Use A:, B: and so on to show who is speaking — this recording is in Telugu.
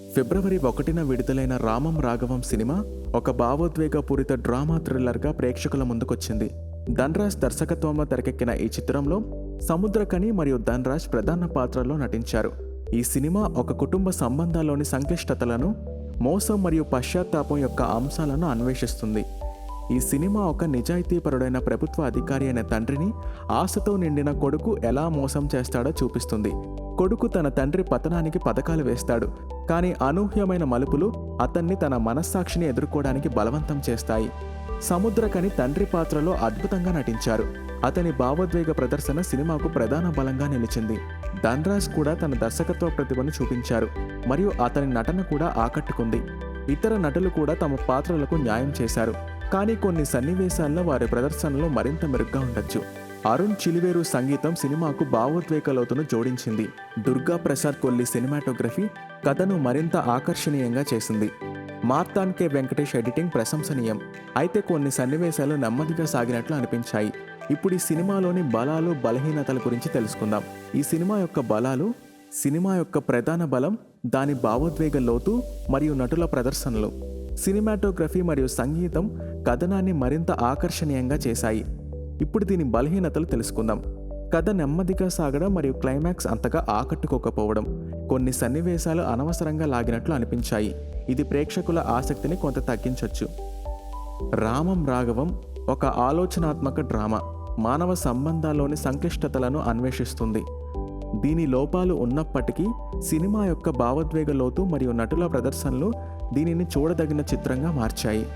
A: ఫిబ్రవరి ఒకటిన విడుదలైన రామం రాఘవం సినిమా ఒక భావోద్వేగపూరిత డ్రామా థ్రిల్లర్గా ప్రేక్షకుల ముందుకొచ్చింది. ధన్రాజ్ దర్శకత్వంలో తెరకెక్కిన ఈ చిత్రంలో సముద్రకని మరియు ధన్రాజ్ ప్రధాన పాత్రల్లో నటించారు. ఈ సినిమా ఒక కుటుంబ సంబంధాల్లోని సంక్లిష్టతలను మోసం మరియు పశ్చాత్తాపం యొక్క అంశాలను అన్వేషిస్తుంది. ఈ సినిమా ఒక నిజాయితీపరుడైన ప్రభుత్వ అధికారి అయిన తండ్రిని ఆశతో నిండిన కొడుకు ఎలా మోసం చేస్తాడో చూపిస్తుంది. కొడుకు తన తండ్రి పతనానికి పథకాలు వేస్తాడు. కానీ అనూహ్యమైన మలుపులు అతన్ని తన మనస్సాక్షిని ఎదుర్కోవడానికి బలవంతం చేస్తాయి. సముద్రకని తండ్రి పాత్రలో అద్భుతంగా నటించారు. అతని భావోద్వేగ ప్రదర్శన సినిమాకు ప్రధాన బలంగా నిలిచింది. ధన్రాజ్ కూడా తన దర్శకత్వ ప్రతిభను చూపించారు. మరియు అతని నటన కూడా ఆకట్టుకుంది. ఇతర నటులు కూడా తమ పాత్రలకు న్యాయం చేశారు. కానీ కొన్ని సన్నివేశాల్లో వారి ప్రదర్శనలో మరింత మెరుగ్గా ఉండొచ్చు. అరుణ్ చిలివేరు సంగీతం సినిమాకు భావోద్వేగ లోతును జోడించింది. దుర్గా ప్రసాద్ కొల్లి సినిమాటోగ్రఫీ కథను మరింత ఆకర్షణీయంగా చేసింది. మార్తాన్ కే వెంకటేష్ ఎడిటింగ్ ప్రశంసనీయం. అయితే కొన్ని సన్నివేశాలు నెమ్మదిగా సాగినట్లు అనిపించాయి. ఇప్పుడు ఈ సినిమాలోని బలాలు బలహీనతల గురించి తెలుసుకుందాం. ఈ సినిమా యొక్క బలాలు సినిమా యొక్క ప్రధాన బలం దాని భావోద్వేగ లోతు మరియు నటుల ప్రదర్శనలు. సినిమాటోగ్రఫీ మరియు సంగీతం కథనాన్ని మరింత ఆకర్షణీయంగా చేశాయి. ఇప్పుడు దీని బలహీనతలు తెలుసుకుందాం. కథ నెమ్మదిగా సాగడం మరియు క్లైమాక్స్ అంతగా ఆకట్టుకోకపోవడం కొన్ని సన్నివేశాలు అనవసరంగా లాగినట్లు అనిపించాయి. ఇది ప్రేక్షకుల ఆసక్తిని కొంత తగ్గించవచ్చు రామం రాఘవం ఒక ఆలోచనాత్మక డ్రామా. మానవ సంబంధాల్లోని సంక్లిష్టతలను అన్వేషిస్తుంది. దీని లోపాలు ఉన్నప్పటికీ సినిమా యొక్క భావోద్వేగ లోతు మరియు నటుల ప్రదర్శనలు దీనిని చూడదగిన చిత్రంగా మార్చాయి.